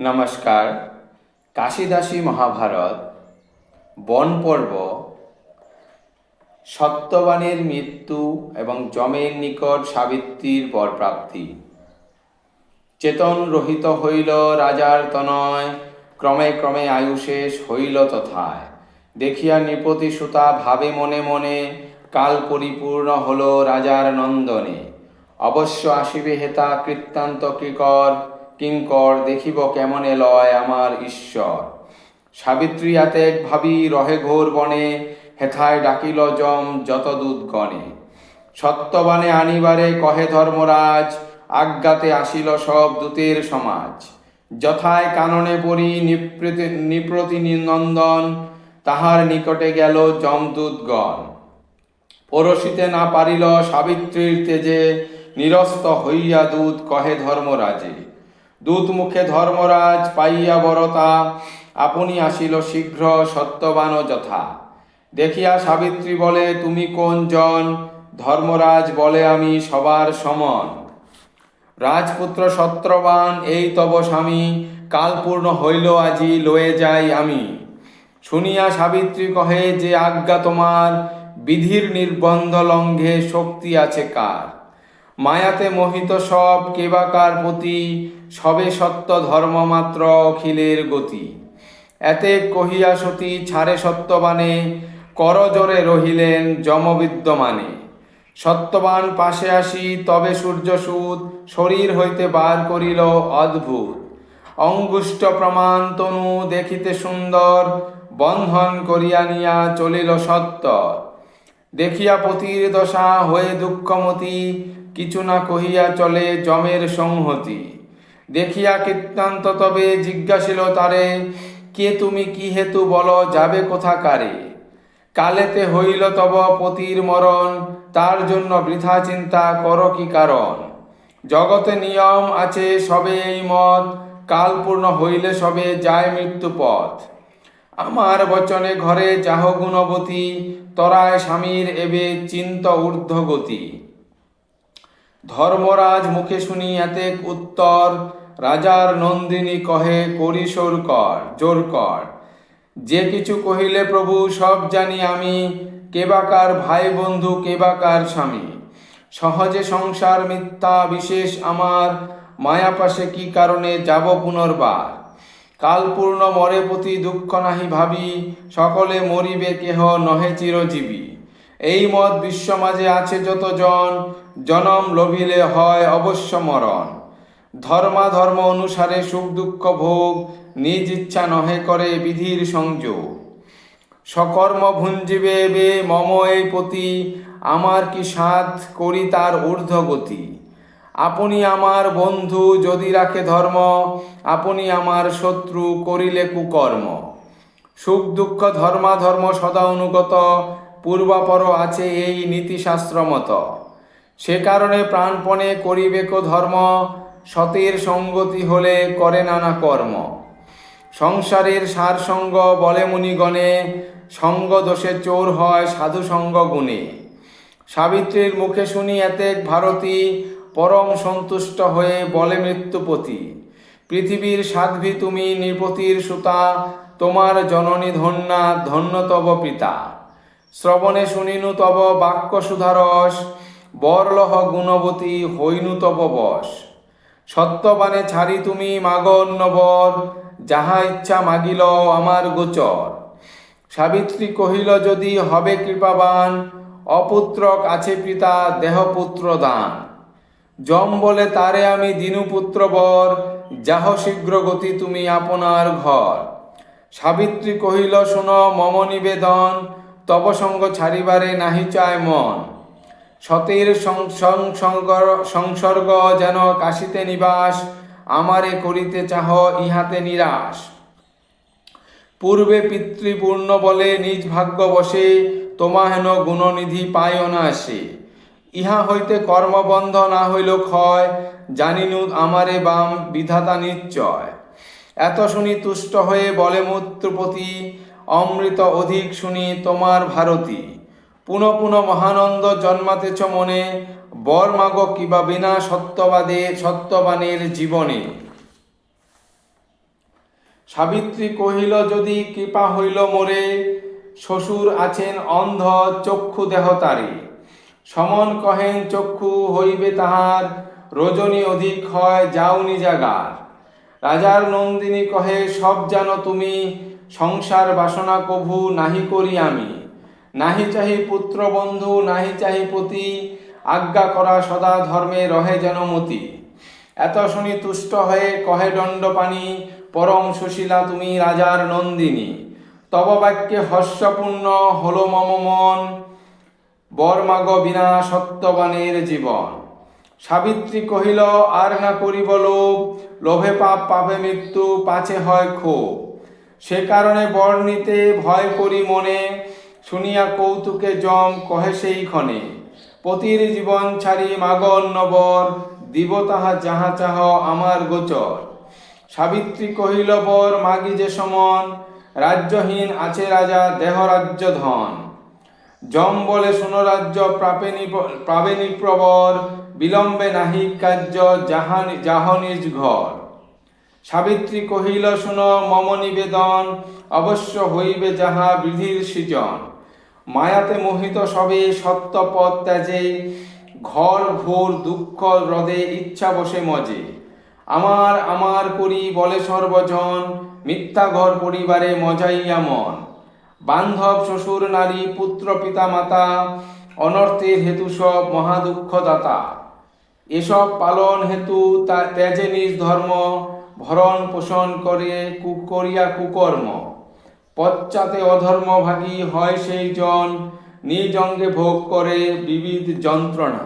নমস্কার। কাশিদাসী মহাভারত, বন পর্ব সত্যবানের মৃত্যু এবং যমের নিকট সাবিত্রীর বরপ্রাপ্তি। চেতন রহিত হইল রাজার তনয়, ক্রমে ক্রমে আয়ু শেষ হইল তথায়। দেখিয়া নৃপতি সুতা ভাবে মনে মনে কাল পরিপূর্ণ হল রাজার নন্দনে। অবশ্য আসিবে হেতা কৃত্তান্ত কিকর কিঙ্কর, দেখিব কেমনে লয় আমার ঈশ্বর। সাবিত্রী এতেক ভাবি রহে ঘোর বনে, হেথায় ডাকিল যম যত দূত গণে সত্যবানে আনিবারে কহে ধর্মরাজ, আজ্ঞাতে আসিল সব দূতের সমাজ। যথায় কাননে পড়ি নিপ্রতি নন্দন তাহার নিকটে গেল যমদূতগণ পরশিতে না পারিল সাবিত্রীর তেজে, নিরস্ত হইয়া দূত কহে ধর্মরাজে। দূত মুখে ধর্মরাজ পাইয়া বরতা, আপনি আসিল শীঘ্র সত্যবান যথা। দেখিয়া সাবিত্রী বলে, তুমি কোন জন? ধর্মরাজ বলে, আমি সবার সমন। রাজপুত্র সত্রবান এই তব স্বামী কালপূর্ণ হইল, আজি লয়ে যাই আমি। শুনিয়া সাবিত্রী কহে, যে আজ্ঞা তোমার, বিধির নির্বন্ধ লঙ্ঘে শক্তি আছে কার? মায়াতে মোহিত সব কেবাকার প্রতি, সবে সত্য ধর্ম মাত্র অখিলের গতি। এতে কহিয়া সতী ছাড়ে সত্যবানে করজোরে রহিলেন যমবিদ্যমানে। সত্যবান পাশে আসি, তবে সূর্যসূত শরীর হইতে বার করিল অদ্ভুত। অঙ্গুষ্ট প্রমাণ তনু দেখিতে সুন্দর, বন্ধন করিয়া নিয়া চলিল সত্তর দেখিয়া পতির দশা হয়ে দুঃখমতি কিছু না কহিয়া চলে যমের সংহতি। দেখিয়া কীর্তান্ত তবে জিজ্ঞাসিল তারে, কে তুমি, কি হেতু বল, যাবে কোথাকারে? কালেতে হইল তব পতির মরণ, তার জন্য বৃথা চিন্তা কর কি কারণ? জগতে নিয়ম আছে সবে এই মত কালপূর্ণ হইলে সবে যায় মৃত্যু পথ। আমার বচনে ঘরে যাহ গুণবতী, তরায় স্বামীর এবে চিন্ত ঊর্ধ্বগতি। ধর্মরাজ মুখে শুনি এতেক উত্তর, রাজার নন্দিনী কহে, করি সোর কর, জোর কর। যে কিছু কহিলে প্রভু, সব জানি আমি কেবাকার ভাই বন্ধু কেবাকার স্বামী। সহজে সংসার মিথ্যা বিশেষ আমার মায়াপাশে কি কারণে যাব পুনর্বার? কালপূর্ণ মরে প্রতি দুঃখ নাহি ভাবি, সকলে মরিবে কেহ নহে চিরজীবী। এই মত বিশ্ব মাঝে আছে যত জন জনম লভিলে হয় অবশ্য মরণ। ধর্মাধর্ম অনুসারে সুখ দুঃখ ভোগ, নিজ ইচ্ছা নহে করে বিধির সংযোগ। সকর্ম ভুঞ্জিবে বে মম এই পতি, আমার কি সাধ করি তার ঊর্ধ্বগতি? আপনি আমার বন্ধু যদি রাখে ধর্ম, আপনি আমার শত্রু করিলে কুকর্ম। সুখ দুঃখ ধর্মাধর্ম সদা অনুগত পূর্বাপর আছে এই নীতিশাস্ত্র মত সে কারণে প্রাণপণে করিবেক ধর্ম, সতের সঙ্গতি হলে করে নানা কর্ম। সংসারের সার সঙ্গ বলে মুনিগণে সঙ্গ দোষে চোর হয় সাধু সঙ্গ গুণে। সাবিত্রীর মুখে শুনি এতেক ভারতী, পরম সন্তুষ্ট হয়ে বলে মৃত্যুপতি। পৃথিবীর সাধ্বী তুমি, নৃপতির সুতা, তোমার জননী ধন্যা ধন্য তব পিতা। শ্রবণে শুনিনু তব বাক্য সুধারস, বরলহ গুণবতী হইনু তব বশ সত্যবানে ছাড়ি তুমি মাগ অন্য বর যাহা ইচ্ছা মাগিল আমার গোচর। সাবিত্রী কহিল, যদি হবে কৃপাবান, অপুত্রক আছে পিতা দেহপুত্র দান। যম বলে, তারে আমি দিনুপুত্র বর, যাহ শীঘ্র গতি তুমি আপনার ঘর। সাবিত্রী কহিল, শুন, মম নিবেদন তব সঙ্গ ছাড়িবারে নাহি চায় মন। সতের সংসর্গ যেন কাশিতে নিবাস, আমারে করিতে চাহ ইহাতে নিরাশ। পূর্বে পিতৃপূর্ণ বলে নিজ ভাগ্য বসে, তোমা হেন গুণনিধি পায় না সে। ইহা হইতে কর্মবন্ধ না হইল ক্ষয়, জানিনু আমারে বাম বিধাতা নিশ্চয়। এত শুনি তুষ্ট হয়ে বলে মূত্রপতি অমৃত অধিক শুনি তোমার ভারতী। পুনঃ পুনঃ মহানন্দ জন্মাতেছ মনে, বর মাগ কিবা বিনা সত্যবাদে সত্যবানের জীবনে। সাবিত্রী কহিল, যদি কৃপা হইল মোরে, শ্বশুর আছেন অন্ধ চক্ষু দেহ তারে। সমন কহেন চক্ষু হইবে তাহার, রজনী অধিক হয় যাওনি জাগার। রাজার নন্দিনী কহে, সব জানো তুমি সংসার বাসনা কভু নাহি করি আমি। নাহি চাহি পুত্র বন্ধু, নাহি চাহি পতি, আজ্ঞা করা সদা ধর্মে রহে যেন মতি। এত শুনি তুষ্ট হয়ে কহে দণ্ডপাণি, পরম সুশীলা তুমি রাজার নন্দিনী। তব বাক্যে হর্ষপূর্ণ হল মম মন বর্মাগ বিনা সত্যবানের জীবন। সাবিত্রী কহিল, আর না করিব লোভ, লোভে পাপ পাপে মৃত্যু পাছে হয় ক্ষোভ। সে কারণে বর্ণিতে ভয় করি মনে, শুনিয়া কৌতুকে জম কহে সেই ক্ষণে পতির জীবন ছাড়ি মাগ অন্নবর দিব তাহা যাহা চাহ আমার গোচর। সাবিত্রী কহিল, বর, মাগি যে সমন, রাজ্যহীন আছে রাজা দেহ রাজ্য ধন। জম বলে, শুনো রাজ্য প্রাপেনি প্রাবেনি প্রবর, বিলম্বে নাহি কার্য, যাহা যাহ নিজ ঘর। সাবিত্রী কহিল, শুন, মম নিবেদন, অবশ্য হইবে যাহা বিধির সৃজন। মায়াতে মোহিত সবে সত্যপদ ত্যাজে, ঘর, ঘোর, দুঃখ, হ্রদে ইচ্ছা বসে মজে। আমার আমার করি বলে সর্বজন, মিথ্যা ঘর পরিবারে মজাইয়া মন। বান্ধব, শ্বশুর, নারী, পুত্র পিতা মাতা অনর্থের হেতু সব মহাদুঃখ দাতা এসব পালন হেতু তা ত্যাজে নিজ ধর্ম ভরণ পোষণ করে কু করিয়া কুকর্ম। পশ্চাতে অধর্ম ভাগী হয় সেই জন, নিজ অঙ্গে ভোগ করে বিবিধ যন্ত্রণা।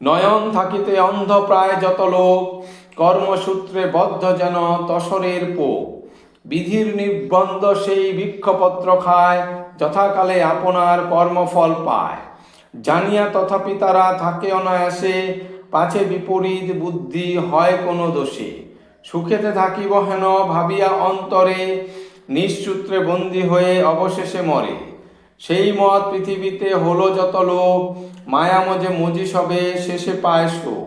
নয়ন থাকিতে অন্ধ প্রায় যত লোক, কর্মসূত্রে বদ্ধ যেন তসরের পোক বিধির নির্বন্ধ সেই বৃক্ষপত্র খায়, যথাকালে আপনার কর্মফল পায়। জানিয়া তথাপি তারা থাকে অনায়াসে পাছে বিপরীত বুদ্ধি হয় কোনো দোষে। সুখেতে থাকিব হেন ভাবিয়া অন্তরে নিঃসূত্রে বন্দী হয়ে অবশেষে মরে। সেই মত পৃথিবীতে হলো যত লোক, মায়া মজে সবে, শেষে পায় শোক।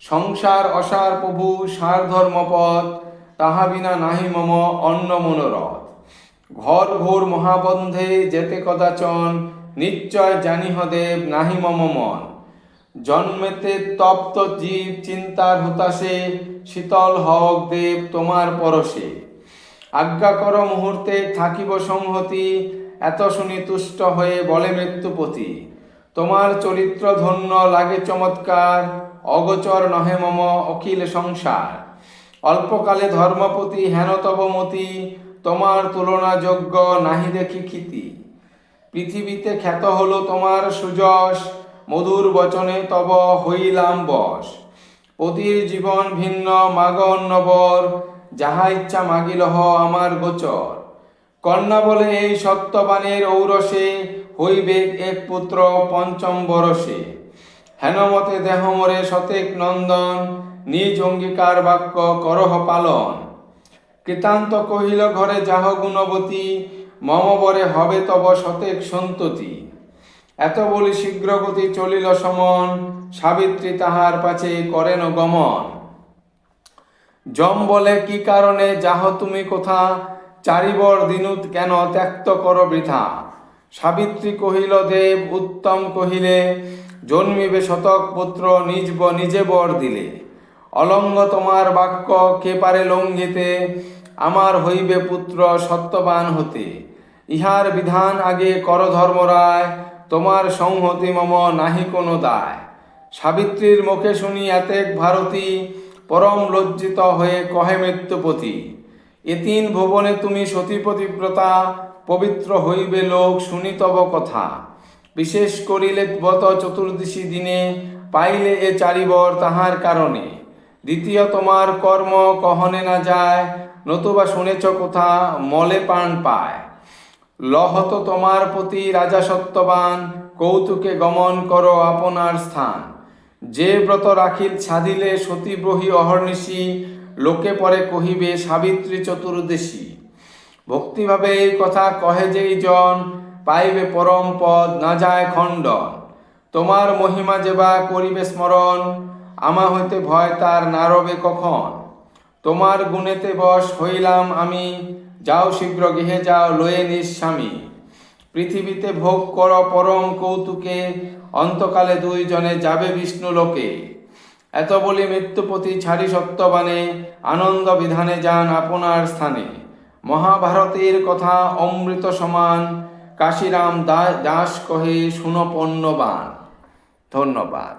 সংসার অসার প্রভু, সার ধর্মপদ, তাহা বিনা নাহি মম অন্ন মনোরথ। ঘর ঘোর মহাবন্ধে যেতে কদাচন, নিশ্চয় জানিহ দেব নাহি মম মন। জন্মেতে তপ্ত জীব চিন্তার হতাশে, শীতল হক দেব তোমার পরশে। আজ্ঞা কর মুহূর্তে থাকিব সংহতি, এত শুনি তুষ্ট হয়ে বলে মৃত্যুপতি। তোমার চরিত্র ধন্য লাগে চমৎকার, অগোচর নহে মম অখিল সংসার। অল্পকালে ধর্মপতি হেন তব মতি, তোমার তুলনাযোগ্য নাহি দেখি খ্যাতি পৃথিবীতে খ্যাত হলো তোমার সুযশ মধুর বচনে তব হইলাম বশ। পতির জীবন ভিন্ন, মাগ অন্নবর, যাহা ইচ্ছা মাগিলহ আমার গোচর। কন্যা বলে এই সত্যবানের ঔরসে, হইবে এক পুত্র পঞ্চম বরসে। হেনমতে দেহ মরে শতেক নন্দন, নিজ অঙ্গীকার বাক্য করহ পালন। কৃতান্ত কহিল, ঘরে যাহ গুণবতী, মম বরে হবে তব সতেক সন্ততি। এত বলি শীঘ্রগতি চলিল সমন, সাবিত্রী তাহার পাছে করেন গমন। যম বলে, কি কারণে? যাহ তুমি কোথা? চারিবর দিনুত কেন ত্যক্ত কর বৃথা? সাবিত্রী কহিল, দেব উত্তম কহিলে, জন্মিবে শতক পুত্র নিজ নিজে বর দিলে। অলঙ্গ তোমার বাক্য, কে পারে লঙ্ঘিতে? আমার হইবে পুত্র সত্যবান হতে। ইহার বিধান আগে কর ধর্মরায় তোমার সংহতি মম নাহি কোনো দায়। সাবিত্রীর মুখে শুনি এতেক ভারতী, পরম লজ্জিত হয়ে কহে মৃত্যুপতি, এতিন ভুবনে তুমি সতীপতিব্রতা পবিত্র হইবে লোক শুনি তব কথা। বিশেষ করিলে বত চতুর্দশী দিনে পাইলে এ চারিবর তাহার কারণে। দ্বিতীয় তোমার কর্ম কহনে না যায়, নতুবা শুনেছ কোথা মলে প্রাণ পায়। লহত তোমার প্রতি রাজা সত্যবান, কৌতুকে গমন করো আপনার স্থান। যে ব্রত রাখিল ছাদিলে সতীব্রহী অহর্নিশি, লোকে পরে কহিবে, সাবিত্রী চতুর্দশী। ভক্তিভাবে এই কথা কহে যেই জন, পাইবে পরম পদ, না যায় খণ্ডন। তোমার মহিমা যেবা করিবে স্মরণ, আমা হইতে ভয় তার নারবে কখন? তোমার গুণেতে বশ হইলাম আমি যাও শীঘ্র গৃহে যাও, লয়ে নিঃস্বামী পৃথিবীতে ভোগ কর পরম কৌতুকে, অন্তকালে দুইজনে যাবে বিষ্ণু লোকে। এত বলি মৃত্যুপতি ছাড়ি সত্যবানে আনন্দ বিধানে যান আপনার স্থানে। মহাভারতের কথা অমৃত সমান, কাশিরাম দাস কহে সুনপন্নবান ধন্যবাদ।